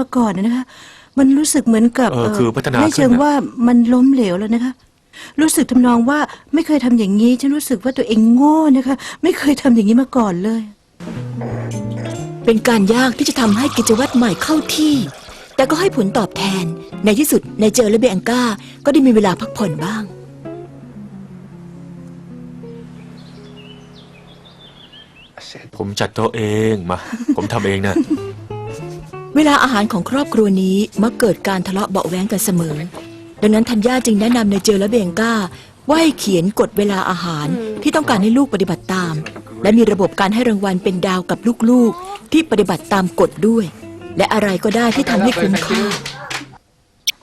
มาก่อนนะคะ มันรู้สึกเหมือนกับเออคือพัฒนาไม่เชิงขึ้นน่ะว่ามันล้มเหลวแล้วนะคะ รู้สึกทำนองว่าไม่เคยทำอย่างนี้ ฉันรู้สึกว่าตัวเองโง่นะคะ ไม่เคยทำอย่างนี้มาก่อนเลย เป็นการยากที่จะทำให้กิจวัตรใหม่เข้าที่ แต่ก็ให้ผลตอบแทน ในที่สุดนายเจอและเบียงก้า ก็ได้มีเวลาพักผ่อนบ้าง ผมจัดโต๊ะเองมา ผมทำเองนะ เวลาอาหารของครอบครัวนี้มักเกิดการทะเลาะเบาะแว้งกันเสมอ ดังนั้นธัญญาจึงแนะนำนายเจอและเบียงก้าว่าให้เขียนกฎเวลาอาหารที่ต้องการให้ลูกปฏิบัติตาม และมีระบบการให้รางวัลเป็นดาวกับลูกๆ ที่ปฏิบัติตามกฎด้วย และอะไรก็ได้ที่ทำให้คุ้มค่า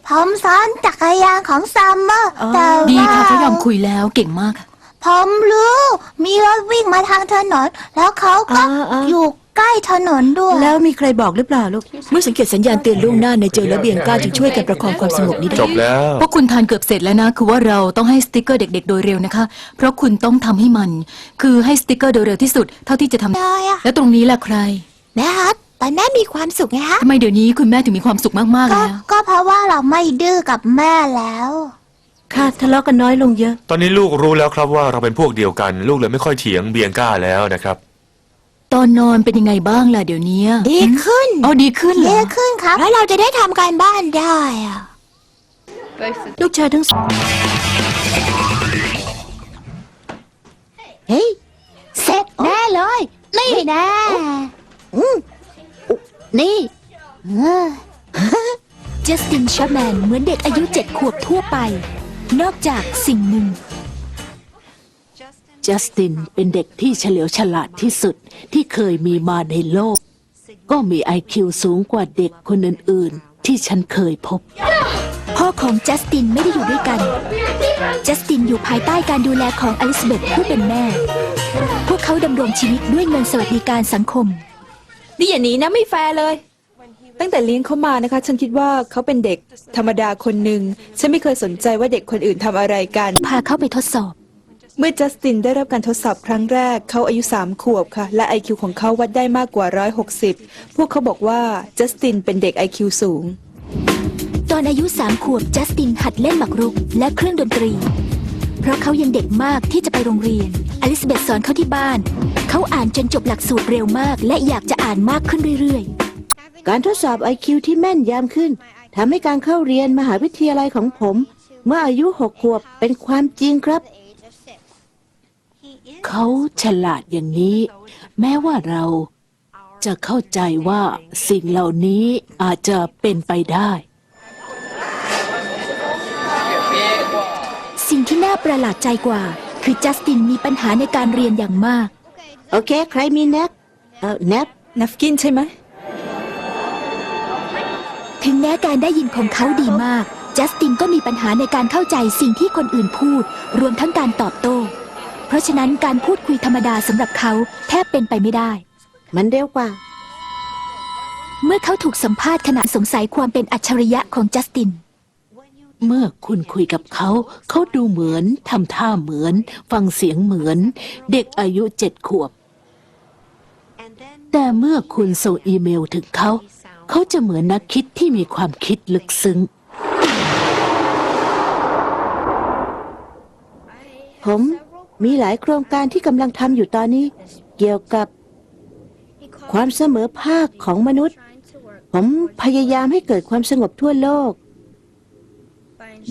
ผมซ้อนจักรยานของซัมเมอร์อ๋อแต่ว่าดีค่ะเขายอมคุยแล้วเก่งมากค่ะ ผมรู้ มีรถวิ่งมาทางถนน แล้วเขาก็อ่าอ่า อยู่ ใกล้ถนนด้วย แล้วมีใครบอกหรือเปล่าลูก เมื่อสังเกตสัญญาณเตือนล่วงหน้านายเจอและเบียงก้าจึงช่วยกันประคองความสงบนี้ได้จบแล้ว พวกคุณทานเกือบเสร็จแล้วนะ คือว่าเราต้องให้สติกเกอร์เด็ก ๆ โดยเร็วนะคะ เพราะคุณต้องทำให้มัน คือให้สติกเกอร์โดยเร็วที่สุดเท่าที่จะทำเลยอะ แล้วตรงนี้ล่ะใครแม่ครับตอนแม่มีความสุขไงฮะ ทำไมเดี๋ยวนี้คุณแม่ถึงมีความสุขมากๆก็แล้วก็เพราะว่าเราไม่ดื้อกับแม่แล้ว ค่ะทะเลาะกันน้อยลงเยอะ ตอนนี้ลูกรู้แล้วครับว่าเราเป็นพวกเดียวกัน ลูกเลยไม่ค่อยเถียงเบียงก้าแล้วนะครับ ตอนนอนเป็นยังไงบ้างล่ะเดี๋ยวนี้ดีขึ้นอ๋อดีขึ้นเหรดีอขึ้นครับ แล้วเราจะได้ทำการบ้านได้อะลูกชายทั้งสองเฮ้ย เสร็จแน่เลย นี่แน่อืมนี่จัสตินชอแมนเหมือนเด็กอายุเจ็ดขวบทั่วไป นอกจากสิ่งหนึ่ง จัสตินเป็นเด็กที่เฉลียวฉลาดที่สุดที่เคยมีมาในโลก ก็มีไอคิวสูงกว่าเด็กคนอื่นๆ ที่ฉันเคยพบ พ่อของจัสตินไม่ได้อยู่ด้วยกัน จัสตินอยู่ภายใต้การดูแลของอลิซาเบธผู้เป็นแม่ พวกเขาดำรงชีวิตด้วยเงินสวัสดิการสังคม นี่อย่างนี้นะไม่แฟร์เลย ตั้งแต่เลี้ยงเขามานะคะ ฉันคิดว่าเขาเป็นเด็กธรรมดาคนหนึ่งฉันไม่เคยสนใจว่าเด็กคนอื่นทำอะไรกัน พาเข้าไปทดสอบ เมื่อจัสตินได้รับการทดสอบครั้งแรก เขาอายุ 3 ขวบค่ะ และ IQ ของเขาวัดได้มากกว่า 160 พวกเขาบอกว่าจัสตินเป็นเด็ก IQ สูง ตอนอายุสามขวบจัสตินหัดเล่นหมากรุกและเครื่องดนตรี เพราะเขายังเด็กมากที่จะไปโรงเรียน อลิซาเบธสอนเขาที่บ้าน เขาอ่านจนจบหลักสูตรเร็วมาก และอยากจะอ่านมากขึ้นเรื่อยๆ การทดสอบ IQ ที่แม่นยำขึ้นทำให้การเข้าเรียนมหาวิทยาลัยของผม เมื่ออายุหกขวบเป็นความจริงครับ เขาฉลาดอย่างนี้ แม้ว่าเราจะเข้าใจว่าสิ่งเหล่านี้อาจจะเป็นไปได้ สิ่งที่น่าประหลาดใจกว่า คือจัสตินมีปัญหาในการเรียนอย่างมาก โอเค ใครมีแนบเออแนบนัฟกินใช่ไหม ถึงแม้การได้ยินของเขาดีมาก จัสตินก็มีปัญหาในการเข้าใจสิ่งที่คนอื่นพูด รวมทั้งการตอบโต้ เพราะฉะนั้นการพูดคุยธรรมดาสำหรับเขาแทบเป็นไปไม่ได้ มันเร็วกว่า เมื่อเขาถูกสัมภาษณ์ขณะสงสัยความเป็นอัจฉริยะของจัสติน เมื่อคุณคุยกับเขา เขาดูเหมือนทำท่าเหมือน ฟังเสียงเหมือน เด็กอายุเจ็ดขวบ แต่เมื่อคุณส่งอีเมลถึงเขา เขาจะเหมือนนักคิดที่มีความคิดลึกซึ้ง ผม มีหลายโครงการที่กำลังทำอยู่ตอนนี้ เกี่ยวกับความเสมอภาคของมนุษย์ ผมพยายามให้เกิดความสงบทั่วโลก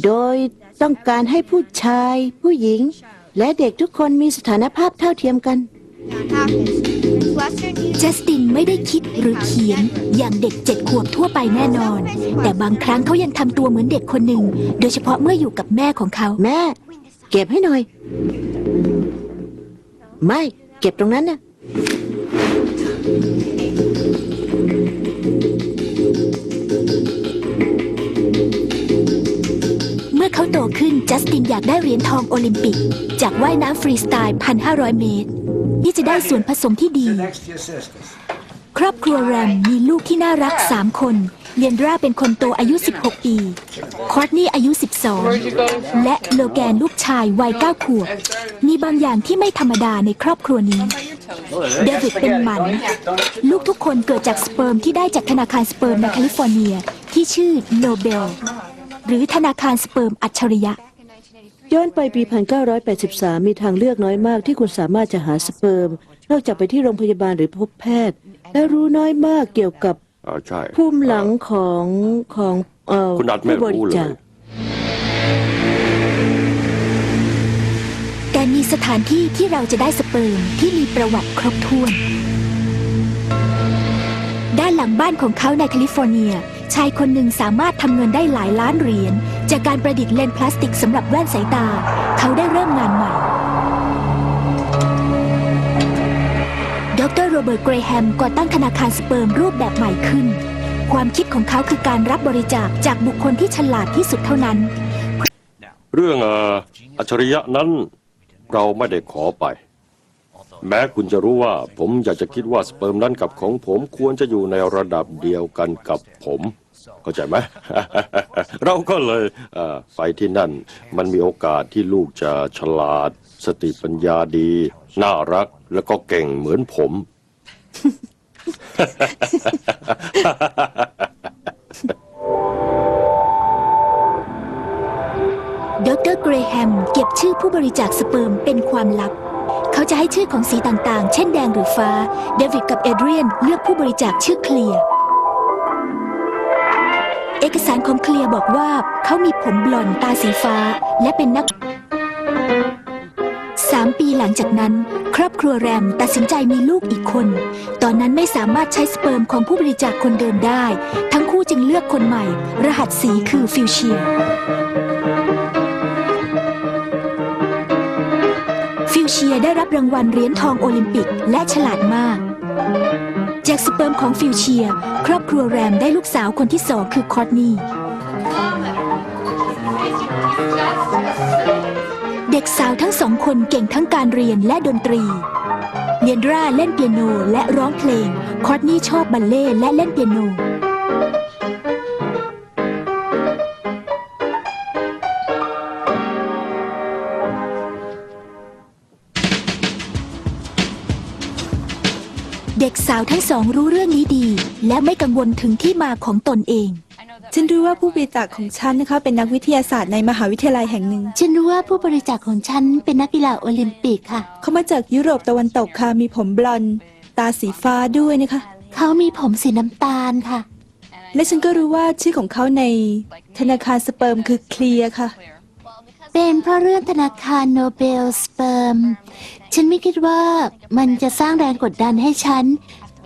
โดยต้องการให้ผู้ชาย ผู้หญิง และเด็กทุกคนมีสถานภาพเท่าเทียมกันจัสตินไม่ได้คิดหรือเขียนอย่างเด็กเจ็ดขวบทั่วไปแน่นอน แต่บางครั้งเขายังทำตัวเหมือนเด็กคนหนึ่ง โดยเฉพาะเมื่ออยู่กับแม่ของเขา แม่ เก็บให้หน่อย ไม่ เก็บตรงนั้นน่ะเมื่อเขาโตขึ้น จัสตินอยากได้เหรียญทองโอลิมปิก จากว่ายน้ำฟรีสไตล์ 1,500 เมตร ที่จะได้ส่วนผสมที่ดี ครอบครัวแรมมีลูกที่น่ารัก3คน เลียนดราเป็นคนโตอายุ 16 ปี คอร์ตนี่อายุ 12 และโลแกนลูกชายวัย 9 ขวบ มีบางอย่างที่ไม่ธรรมดาในครอบครัวนี้ เดวิดเป็นหมัน ลูกทุกคนเกิดจากสเปิร์มที่ได้จากธนาคารสเปิร์มในแคลิฟอร์เนียที่ชื่อโนเบล หรือธนาคารสเปิร์มอัจฉริยะย้อนไปปี 1983 มีทางเลือกน้อยมากที่คุณสามารถจะหาสเปิร์ม นอกจากไปที่โรงพยาบาลหรือพบแพทย์ และรู้น้อยมากเกี่ยวกับ อ่าใช่ภูมิหลังของของเอ่อคุณอัดไม่ผู้บริรู้เลจายคแต่มีสถานที่ที่เราจะได้สเปิร์มที่มีประวัติครบถ้วน ด้านหลังบ้านของเขาในแคลิฟอร์เนีย ชายคนหนึ่งสามารถทำเงินได้หลายล้านเหรียญ จากการประดิษฐ์เลนส์พลาสติกสำหรับแว่นสายตา เขาได้เริ่มงานใหม่ ดรโรเบิร์ตเกรแฮมก่อตั้งธนาคารสเปิร์มรูปแบบใหม่ขึ้น ความคิดของเขาคือการรับบริจาคจากบุคคลที่ฉลาดที่สุดเท่านั้น เรื่องเอ่ออัจฉริยะนั้นเราไม่ได้ขอไป แม้คุณจะรู้ว่าผมอยากจะคิดว่าสเปิร์มนั้นกับของผมควรจะอยู่ในระดับเดียวกันกับผมเข้าใจไหม เราก็เลยเอ่อไปที่นั่น มันมีโอกาสที่ลูกจะฉลาด สติปัญญาดี น่ารักแล้วก็เก่งเหมือนผม ดรเกรแฮมเก็บชื่อผู้บริจาคสเปิร์มเป็นความลับ เขาจะให้ชื่อของสีต่างๆ เช่นแดงหรือฟ้า เดวิดกับเอเดรียนเลือกผู้บริจาคชื่อเคลียร์ เอกสารของเคลียร์บอกว่าเขามีผมบลอนด์ตาสีฟ้าและเป็นนักามปีหลังจากนั้น ครอบครัวแรมตัดสินใจมีลูกอีกคน ตอนนั้นไม่สามารถใช้สเปิร์มของผู้บริจาคคนเดิมได้ ทั้งคู่จึงเลือกคนใหม่ รหัสสีคือฟิวเชียฟิวเชียได้รับรางวัลเหรียญทองโอลิมปิกและฉลาดมาก จากสเปิร์มของฟิวเชีย ครอบครัวแรมได้ลูกสาวคนที่สองคือคอร์ตนี สาวทั้งสองคนเก่งทั้งการเรียนและดนตรี เนียนราเล่นเปียโนและร้องเพลง คอร์ตนี่ชอบบัลเล่ต์และเล่นเปียโน เด็กสาวทั้งสองรู้เรื่องนี้ดี และไม่กังวลถึงที่มาของตนเอง ฉันรู้ว่าผู้บริจาคของฉันนะคะเป็นนักวิทยาศาสตร์ในมหาวิทยาลัยแห่งหนึ่ง ฉันรู้ว่าผู้บริจาคของฉันเป็นนักกีฬาโอลิมปิกค่ะ เขามาจากยุโรปตะวันตกค่ะ มีผมบลอนด์ตาสีฟ้าด้วยนะคะ เขามีผมสีน้ำตาลค่ะ และฉันก็รู้ว่าชื่อของเขาในธนาคารสเปิร์มคือเคลียร์ค่ะ เป็นเพราะเรื่องธนาคารโนเบลสเปิร์ม ฉันไม่คิดว่ามันจะสร้างแรงกดดันให้ฉัน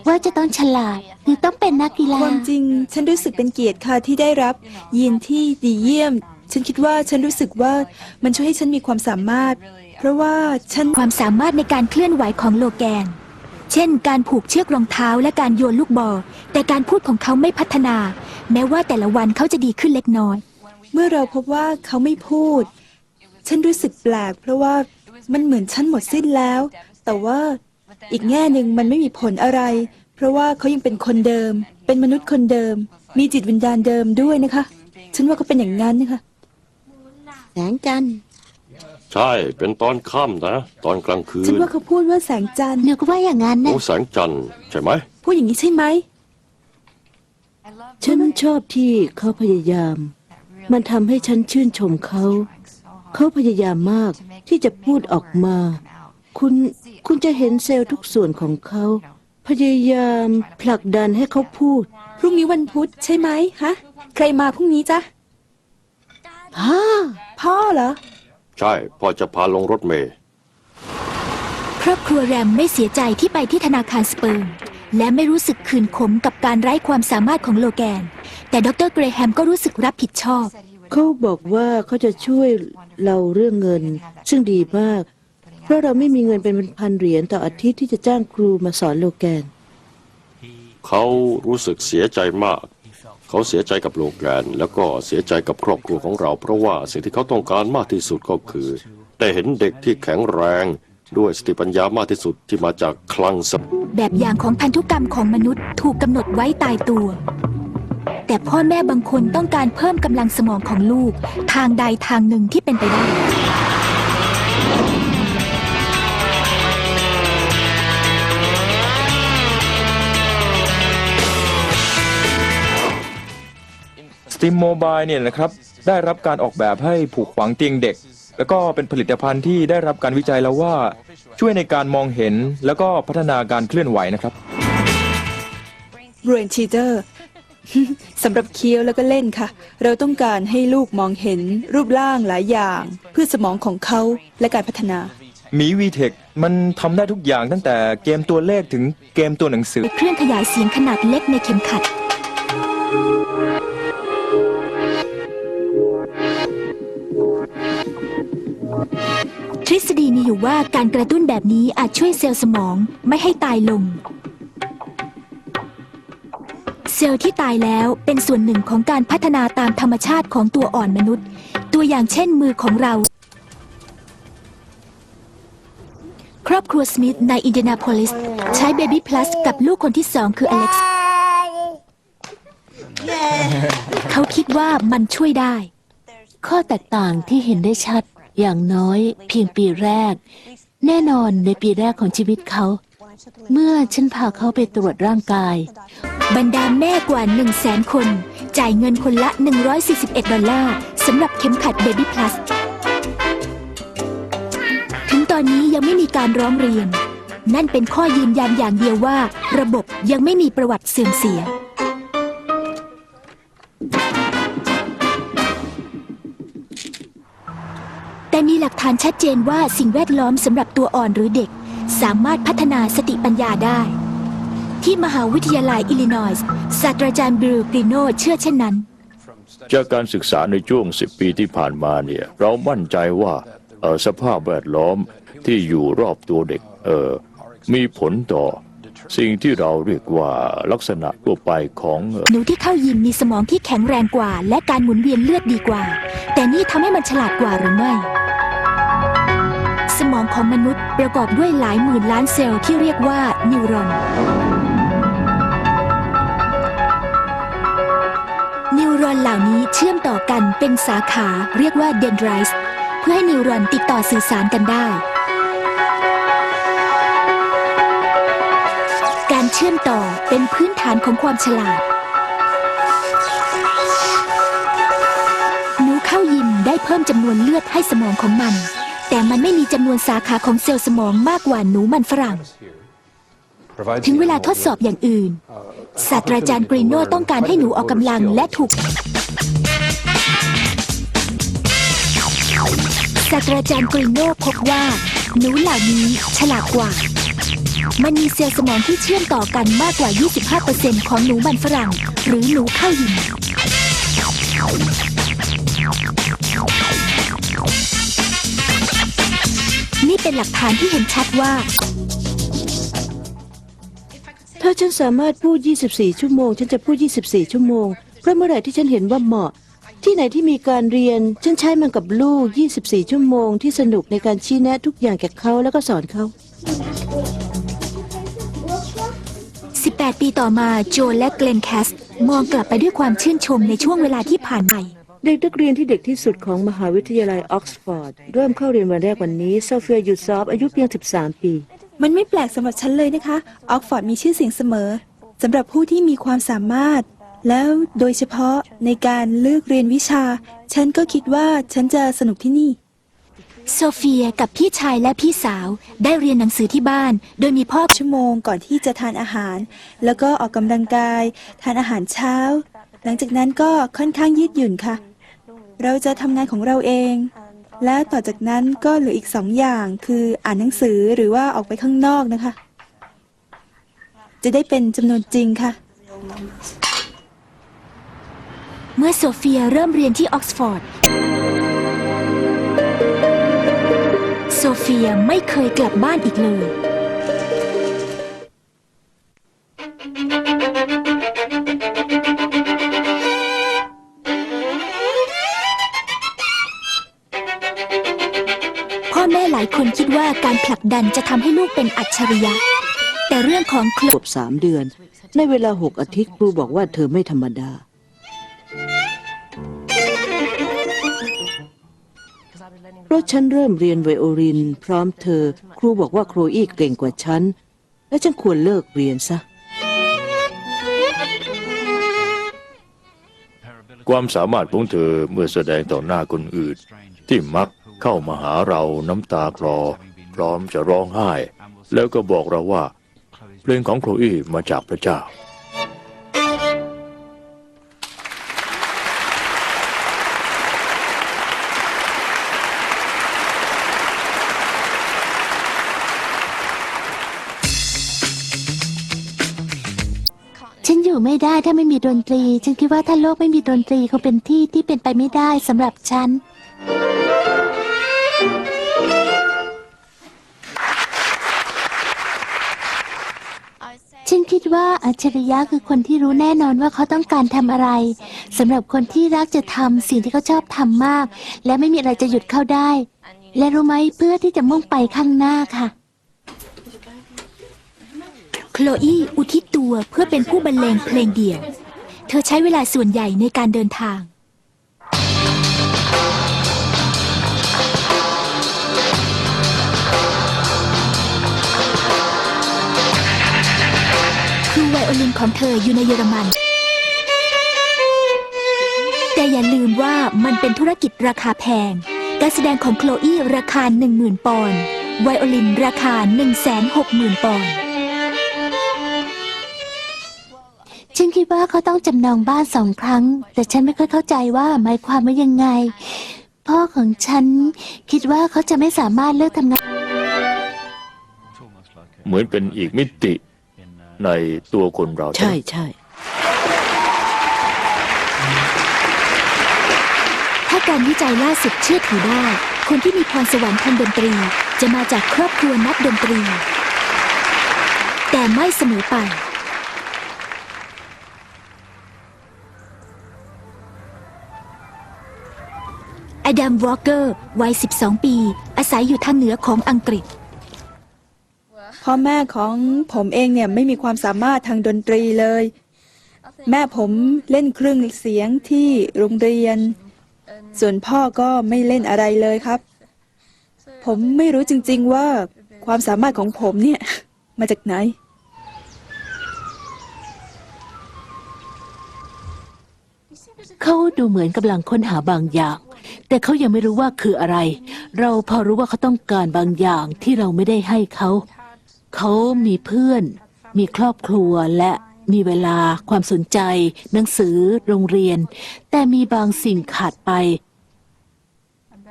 ว่าจะต้องฉลาดหรือต้องเป็นนักกีฬา ความจริงฉันรู้สึกเป็นเกียรติค่ะที่ได้รับยีนที่ดีเยี่ยม ฉันคิดว่าฉันรู้สึกว่ามันช่วยให้ฉันมีความสามารถ เพราะว่าฉันความสามารถในการเคลื่อนไหวของโลแกน เช่น การผูกเชือกรองเท้าและการโยนลูกบอลแต่การพูดของเขาไม่พัฒนา แม้ว่าแต่ละวันเขาจะดีขึ้นเล็กน้อย เมื่อเราพบว่าเขาไม่พูด ฉันรู้สึกแปลก เพราะว่ามันเหมือนฉันหมดสิ้นแล้ว แต่ว่า อีกแง่หนึ่งมันไม่มีผลอะไร เพราะว่าเขายังเป็นคนเดิม เป็นมนุษย์คนเดิม มีจิตวิญญาณเดิมด้วยนะคะ ฉันว่าเขาเป็นอย่างนั้นนะคะ แสงจันทร์ใช่ เป็นตอนค่ำนะ ตอนกลางคืน ฉันว่าเขาพูดว่าแสงจันทร์หนูก็ว่าอย่างนั้นโอ้นะแสงจันทร์ใช่ไหม พูดอย่างนี้ใช่ไหม ฉันชอบที่เขาพยายาม มันทำให้ฉันชื่นชมเขา เขาพยายามมากที่จะพูดออกมา คุณ คุณจะเห็นเซลล์ทุกส่วนของเขา พยายามผลักดันให้เขาพูด พรุ่งนี้วันพุธใช่ไหมฮะ ใครมาพรุ่งนี้จ๊ะฮ่าพ่อเหรอ ใช่พ่อจะพาลงรถเมล์ครอบครัวแรมไม่เสียใจที่ไปที่ธนาคารสเปิร์มและไม่รู้สึกขืนขมกับการไร้ความสามารถของโลแกน แต่ดรเกรแฮมก็รู้สึกรับผิดชอบ เขาบอกว่าเขาจะช่วยเราเรื่องเงิน ซึ่งดีมาก เพราะเราไม่มีเงินเป็นพันๆเหรียญต่ออาทิตย์ที่จะจ้างครูมาสอนโลแกน เขารู้สึกเสียใจมาก เขาเสียใจกับโลแกน แล้วก็เสียใจกับครอบครัวของเรา เพราะว่าสิ่งที่เขาต้องการมากที่สุดก็คือ ได้เห็นเด็กที่แข็งแรงด้วยสติปัญญามากที่สุดที่มาจากคลังสมแบบอย่างของพันธุกรรมของมนุษย์ถูกกำหนดไว้ตายตัว แต่พ่อแม่บางคนต้องการเพิ่มกำลังสมองของลูก ทางใดทางหนึ่งที่เป็นไปได้ด ติมโมบายเนี่ยนะครับได้รับการออกแบบให้ผูกขวางเตียงเด็ก แล้วก็เป็นผลิตภัณฑ์ที่ได้รับการวิจัยแล้วว่าช่วยในการมองเห็นแล้วก็พัฒนาการเคลื่อนไหวนะครับ brain cheater สำหรับเคี้ยวแล้วก็เล่นค่ะ เราต้องการให้ลูกมองเห็นรูปร่างหลายอย่าง เพื่อสมองของเขาและการพัฒนาหมีวีเทคมันทำได้ทุกอย่างตั้งแต่เกมตัวเลขถึงเกมตัวหนังสือ เครื่องขยายเสียงขนาดเล็กในเข็มขัด ฤษฎีมีอยู่ว่าการกระตุ้นแบบนี้อาจช่วยเซลล์สมองไม่ให้ตายลง เซลล์ที่ตายแล้วเป็นส่วนหนึ่งของการพัฒนาตามธรรมชาติของตัวอ่อนมนุษย์ ตัวอย่างเช่นมือของเรา ครอบครัวสมิธในอินเดียนาโพลิส ใช้ Baby Plus กับลูกคนที่สองคืออเล็กซ์ เขาคิดว่ามันช่วยได้ ข้อแตกต่างที่เห็นได้ชัด อย่างน้อยเพียงปีแรก แน่นอนในปีแรกของชีวิตเขา เมื่อฉันพาเขาไปตรวจร่างกาย บรรดาแม่กว่า 1 0 0 0 0แสนคน จ่ายเงินคนละ 141 ดอลลาร์สำหรับเข็มขัด Baby Plus ถึงตอนนี้ยังไม่มีการร้องเรียน นั่นเป็นข้อยืนยันอย่างเดียวว่า ระบบยังไม่มีประวัติเสื่อมเสีย มีหลักฐานชัดเจนว่าสิ่งแวดล้อมสำหรับตัวอ่อนหรือเด็ก สามารถพัฒนาสติปัญญาได้ ที่มหาวิทยาลัยอิลลินอยส์ศาสตราจารย์บรูกริโนเชื่อเช่นนั้น จากการศึกษาในช่วง 10 ปีที่ผ่านมาเนี่ยเรามั่นใจว่าเอ่อสภาพแวดล้อมที่อยู่รอบตัวเด็กเออมีผลต่อ สิ่งที่เราเรียกว่าลักษณะทั่วไปของเอ่อหนูที่เข้ายิมมีสมองที่แข็งแรงกว่า และการหมุนเวียนเลือดดีกว่า แต่นี่ทำให้มันฉลาดกว่าหรือไม่ส มองของมนุษย์ประกอบด้วยหลายหมื่นล้านเซลล์ที่เรียกว่านิวรอน นิวรอนเหล่านี้เชื่อมต่อกันเป็นสาขาเรียกว่าเดนไดรส์เพื่อให้นิวรอนติดต่อสื่อสารกันได้ การเชื่อมต่อเป็นพื้นฐานของความฉลาดหนูเข้ายิมได้เพิ่มจำนวนเลือดให้สมองของมัน แต่มันไม่มีจำนวนสาขาของเซลล์สมองมากกว่าหนูมันฝรั่ง ถึงเวลาทดสอบอย่างอื่น ศาสตราจารย์กรีโนต้องการให้หนูออกกำลังและถูก ศาสตราจารย์กรีโนพบว่า หนูเหล่านี้ฉลาดกว่า มันมีเซลล์สมองที่เชื่อมต่อกันมากกว่า 25%ของหนูมันฝรั่ง หรือหนูเข้ายิม นี่เป็นหลักฐานที่เห็นชัดว่า ถ้าฉันสามารถพูด 24 ชั่วโมง ฉันจะพูด 24 ชั่วโมง เพราะเมื่อไหร่ที่ฉันเห็นว่าเหมาะ ที่ไหนที่มีการเรียน ฉันใช้มันกับลูก 24 ชั่วโมง ที่สนุกในการชี้แนะทุกอย่างแก่เขาแล้วก็สอนเขา 18 ปีต่อมาโจและเกลนแคสมองกลับไปด้วยความชื่นชมในช่วงเวลาที่ผ่านไป เด็กนักเรียนที่เด็กที่สุดของมหาวิทยาลัยออกซฟอร์ด เริ่มเข้าเรียนวันแรกวันนี้โซเฟียยูซอฟอายุเพียง 13 ปี มันไม่แปลกสำหรับฉันเลยนะคะออกฟอร์ดมีชื่อเสียงเสมอสำหรับผู้ที่มีความสามารถ แล้วโดยเฉพาะในการเลือกเรียนวิชา ฉันก็คิดว่าฉันจะสนุกที่นี่ โซเฟียกับพี่ชายและพี่สาวได้เรียนหนังสือที่บ้าน โดยมีพ่อชั่วโมงก่อนที่จะทานอาหาร แล้วก็ออกกำลังกาย ทานอาหารเช้า หลังจากนั้นก็ค่อนข้างยืดหยุ่นค่ะ เราจะทำงานของเราเอง และต่อจากนั้นก็เหลืออีกสองอย่างคืออ่านหนังสือหรือว่าออกไปข้างนอกนะคะ จะได้เป็นจำนวนจริงค่ะ เมื่อโซเฟียเริ่มเรียนที่ออกซฟอร์ด โซเฟียไม่เคยกลับบ้านอีกเลยพ่ อแม่หลายคนคิดว่าการผลักดันจะทำให้ลูกเป็นอัจฉริยะ แต่เรื่องของโคลขวบสามเดือน ในเวลาหกอาทิตย์ครูบอกว่าเธอไม่ธรรมดา เพราะฉันเริ่มเรียนไวโอลิน พร้อมเธอ ครูบอกว่าโครอี้เก่งกว่าฉัน และฉันควรเลิกเรียนซะ ความสามารถของเธอเมื่อแสดงต่อหน้าคนอื่น ที่มัก เข้ามาหาเราน้ำตาคลอ พร้อมจะร้องไห้ แล้วก็บอกเราว่า เพลงของโคลอีมาจากพระเจ้า ฉันอยู่ไม่ได้ถ้าไม่มีดนตรี ฉันคิดว่าถ้าโลกไม่มีดนตรีคงเป็นที่ที่เป็นไปไม่ได้สำหรับฉัน ดว่าอัจฉริยะคือคนที่รู้แน่นอนว่าเขาต้องการทำอะไรสำหรับคนที่รักจะทำสิ่งที่เขาชอบทำมาก และไม่มีอะไรจะหยุดเขาได้ และรู้ไหมเพื่อที่จะมุ่งไปข้างหน้าค่ะ โคลอีอุทิศตัวเพื่อเป็นผู้บรรเลงเพลงเดี่ยว เธอใช้เวลาส่วนใหญ่ในการเดินทาง ของเธออยู่ในเยอรมัน แต่อย่าลืมว่ามันเป็นธุรกิจราคาแพง การแสดงของโคลอีราคา 10,000 ปอนด์ ไวโอลินราคา 160,000 ปอนด์ ฉันคิดว่าเขาต้องจำนองบ้านสองครั้ง แต่ฉันไม่ค่อยเข้าใจว่าหมายความว่ายังไง พ่อของฉันคิดว่าเขาจะไม่สามารถเลิกทำงาน เหมือนเป็นอีกมิติ ในตัวคนเราใช่ใช่ ถ้าการวิจัยล่าสุดเชื่อถือได้ คนที่มีพรสวรรค์ทางดนตรี จะมาจากครอบครัวนักดนตรี แต่ไม่เสมอไปอดัมวอลเกอร์วัย 12 ปี อาศัยอยู่ทางเหนือของอังกฤษ พ่อแม่ของผมเองเนี่ยไม่มีความสามารถทางดนตรีเลย แม่ผมเล่นเครื่องเสียงที่โรงเรียน ส่วนพ่อก็ไม่เล่นอะไรเลยครับ ผมไม่รู้จริง ๆว่าความสามารถของผมเนี่ย มาจากไหน เขาดูเหมือนกำลังค้นหาบางอย่าง แต่เขายังไม่รู้ว่าคืออะไร เราพอรู้ว่าเขาต้องการบางอย่างที่เราไม่ได้ให้เขา เขามีเพื่อน มีครอบครัวและมีเวลาความสนใจ หนังสือโรงเรียน แต่มีบางสิ่งขาดไป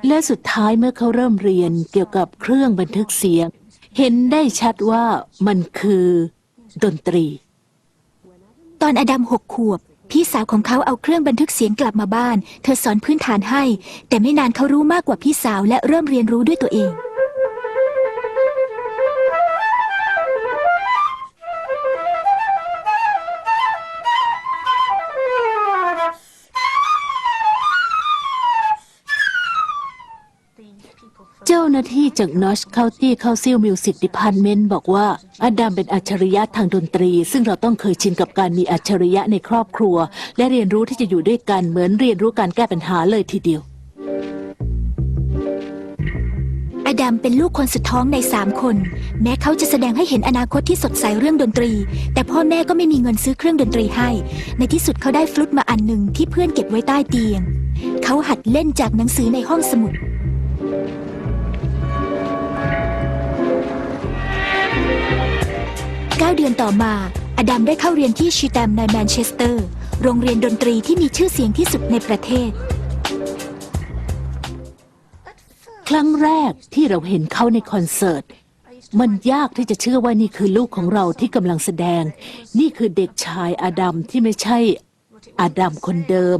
และสุดท้ายเมื่อเขาเริ่มเรียนเกี่ยวกับเครื่องบันทึกเสียง เห็นได้ชัดว่ามันคือ ดนตรี ตอนอดัมหกขวบ พี่สาวของเขาเอาเครื่องบันทึกเสียงกลับมาบ้าน เธอสอนพื้นฐานให้ แต่ไม่นานเขารู้มากกว่าพี่สาวและเริ่มเรียนรู้ด้วยตัวเอง น้าที่จากนอชเคาตี้เคาซิลมิวสิกดิพาร์ตเมนต์บอกว่าอดัมเป็นอัจฉริยะทางดนตรี ซึ่งเราต้องเคยชินกับการมีอัจฉริยะในครอบครัว และเรียนรู้ที่จะอยู่ด้วยกันเหมือนเรียนรู้การแก้ปัญหาเลยทีเดียว อดัมเป็นลูกคนสุดท้องในสามคน แม้เขาจะแสดงให้เห็นอนาคตที่สดใสเรื่องดนตรี แต่พ่อแม่ก็ไม่มีเงินซื้อเครื่องดนตรีให้ ในที่สุดเขาได้ฟลุตมาอันหนึ่งที่เพื่อนเก็บไว้ใต้เตียง เขาหัดเล่นจากหนังสือในห้องสมุด เก้าเดือนต่อมา อดัมได้เข้าเรียนที่ชิแตมในแมนเชสเตอร์ โรงเรียนดนตรีที่มีชื่อเสียงที่สุดในประเทศ ครั้งแรกที่เราเห็นเขาในคอนเสิร์ต มันยากที่จะเชื่อว่านี่คือลูกของเราที่กำลังแสดง นี่คือเด็กชายอดัมที่ไม่ใช่อดัมคนเดิม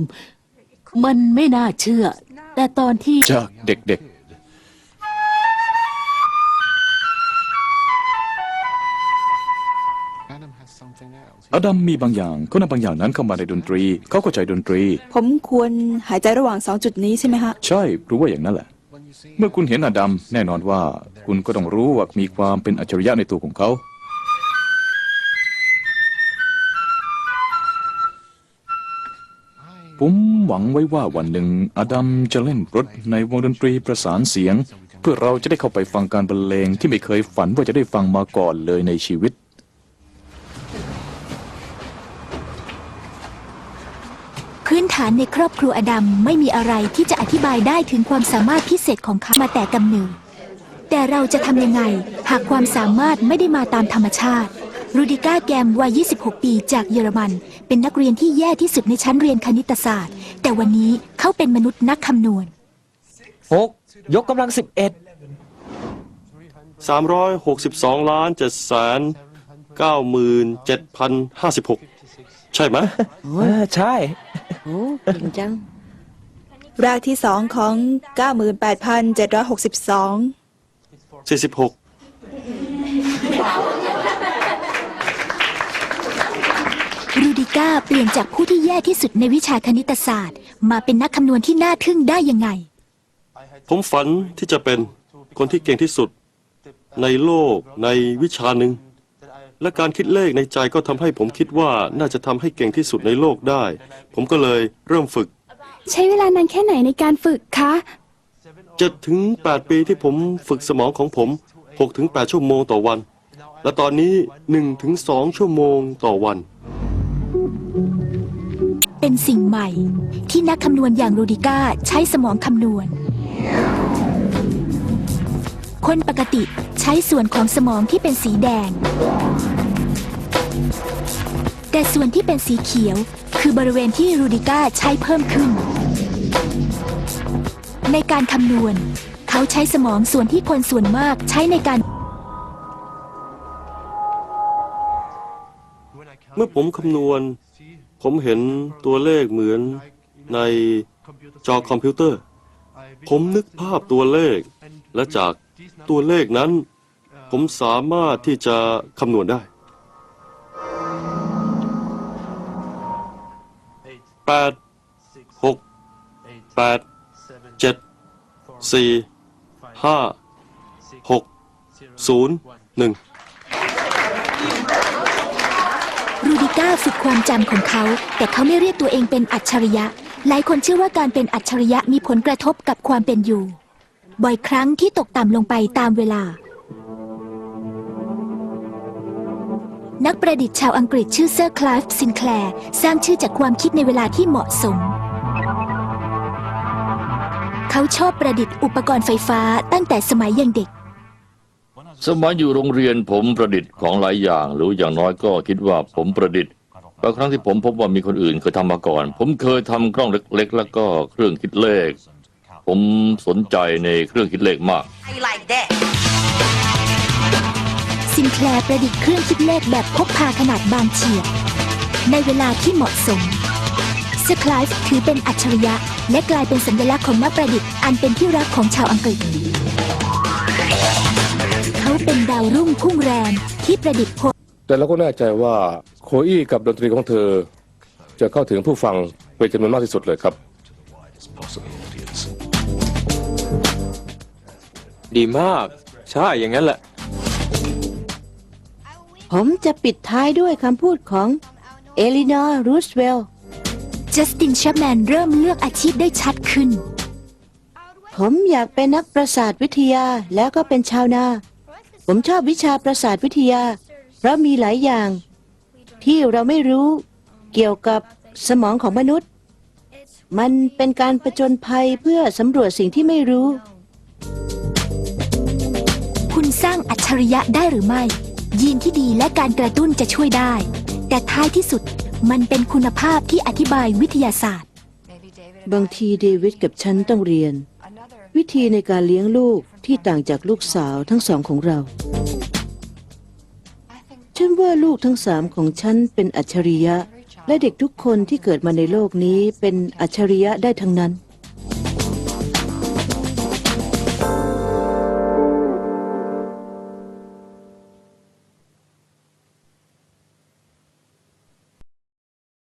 มันไม่น่าเชื่อ แต่ตอนที่จากเด็ก อดัมมีบางอย่างเขานำบางอย่างนั้นเข้ามาในดนตรี เขาเข้าใจดนตรี ผมควรหายใจระหว่างสองจุดนี้ใช่ไหมฮะ ใช่รู้ว่าอย่างนั้นแหละ เมื่อคุณเห็นอดัมแน่นอนว่า คุณก็ต้องรู้ว่ามีความเป็นอัจฉริยะในตัวของเขา ผมหวังไว้ว่าวันหนึ่งอดัมจะเล่นรถในวงดนตรีประสานเสียง เพื่อเราจะได้เข้าไปฟังการบรรเลงที่ไม่เคยฝันว่าจะได้ฟังมาก่อนเลยในชีวิต เค พื้นฐานในครอบครัวอดัมไม่มีอะไรที่จะอธิบายได้ถึงความสามารถพิเศษของเขามาแต่กำเนิดแต่เราจะทำยังไง หากความสามารถไม่ได้มาตามธรรมชาติ รูดิก้าแกมวัย 26 ปีจากเยอรมัน เป็นนักเรียนที่แย่ที่สุดในชั้นเรียนคณิตศาสตร์ แต่วันนี้เขาเป็นมนุษย์นักคำนวณ หกยกกำลังสิบเอ็ด362ล้าน7แสน97,056 ใช่ไหมใช่โอ้เก่งจัง รากที่สองของ 98,762 46รูดิก้าเปลี่ยนจากผู้ที่แย่ที่สุดในวิชาคณิตศาสตร์ มาเป็นนักคำนวณที่น่าทึ่งได้ยังไง ผมฝันที่จะเป็นคนที่เก่งที่สุดในโลกในวิชาหนึ่ง และการคิดเลขในใจก็ทำให้ผมคิดว่าน่าจะทำให้เก่งที่สุดในโลกได้ ผมก็เลยเริ่มฝึก ใช้เวลานานแค่ไหนในการฝึกคะ7ถึง8ปีที่ผมฝึกสมองของผม6ถึง8ชั่วโมงต่อวัน และตอนนี้1ถึง2ชั่วโมงต่อวัน เป็นสิ่งใหม่ ที่นักคำนวณอย่างรูดิก้าใช้สมองคำนวณ คนปกติ ใช้ส่วนของสมองที่เป็นสีแดง แต่ส่วนที่เป็นสีเขียว คือบริเวณที่รูดิก้าใช้เพิ่มขึ้น ในการคำนวณ เขาใช้สมองส่วนที่คนส่วนมากใช้ในการ เมื่อผมคำนวณ ผมเห็นตัวเลขเหมือนในจอคอมพิวเตอร์ ผมนึกภาพตัวเลขและจากตัวเลขนั้น ผมสามารถที่จะคำนวณได้ แปด หก แปด เจ็ด สี่ ห้า หก ศูนย์ หนึ่ง รูดิก้าฝึกความจำของเขา แต่เขาไม่เรียกตัวเองเป็นอัจฉริยะ หลายคนเชื่อว่าการเป็นอัจฉริยะมีผลกระทบกับความเป็นอยู่ บ่อยครั้งที่ตกต่ำลงไปตามเวลา นักประดิษฐ์ชาวอังกฤษชื่อเซอร์คลาฟซินแคลร์สร้างชื่อจากความคิดในเวลาที่เหมาะสม เขาชอบประดิษฐ์อุปกรณ์ไฟฟ้าตั้งแต่สมัยยังเด็ก สมัยอยู่โรงเรียนผมประดิษฐ์ของหลายอย่าง หรืออย่างน้อยก็คิดว่าผมประดิษฐ์บางครั้งที่ผมพบว่ามีคนอื่นเคยทำมาก่อน ผมเคยทำกล้องเล็ก ๆ แล้วก็เครื่องคิดเลข ผมสนใจในเครื่องคิดเลขมาก ซินแคลร์ประดิษฐ์เครื่องคิดเลขแบบพกพาขนาดบางเฉียบ ในเวลาที่เหมาะสมสคลายฟ์ถือเป็นอัจฉริยะ และกลายเป็นสัญลักษณ์ของนักประดิษฐ์อันเป็นที่รักของชาวอังกฤษ เขาเป็นดาวรุ่งพุ่งแรงที่ประดิษฐ์พบแต่เราก็แน่ใจว่าโคอี้กับดนตรีของเธอ จะเข้าถึงผู้ฟังเป็นจำนวนมากที่สุดเลยครับ ดีมาก ใช่อย่างนั้นแหละ ผมจะปิดท้ายด้วยคำพูดของเอลินอร์รูสเวลล์จัสตินแชปแมนเริ่มเลือกอาชีพได้ชัดขึ้น ผมอยากเป็นนักประสาทวิทยาแล้วก็เป็นชาวนา ผมชอบวิชาประสาทวิทยา เพราะมีหลายอย่าง ที่เราไม่รู้เกี่ยวกับสมองของมนุษย์ มันเป็นการประจนภัยเพื่อสำรวจสิ่งที่ไม่รู้ คุณสร้างอัจฉริยะได้หรือไม่ ยีนที่ดีและการกระตุ้นจะช่วยได้ แต่ท้ายที่สุดมันเป็นคุณภาพที่อธิบายวิทยาศาสตร์ บางทีเดวิดกับฉันต้องเรียน วิธีในการเลี้ยงลูกที่ต่างจากลูกสาวทั้งสองของเรา ฉันว่าลูกทั้งสามของฉันเป็นอัจฉริยะ และเด็กทุกคนที่เกิดมาในโลกนี้เป็นอัจฉริยะได้ทั้งนั้น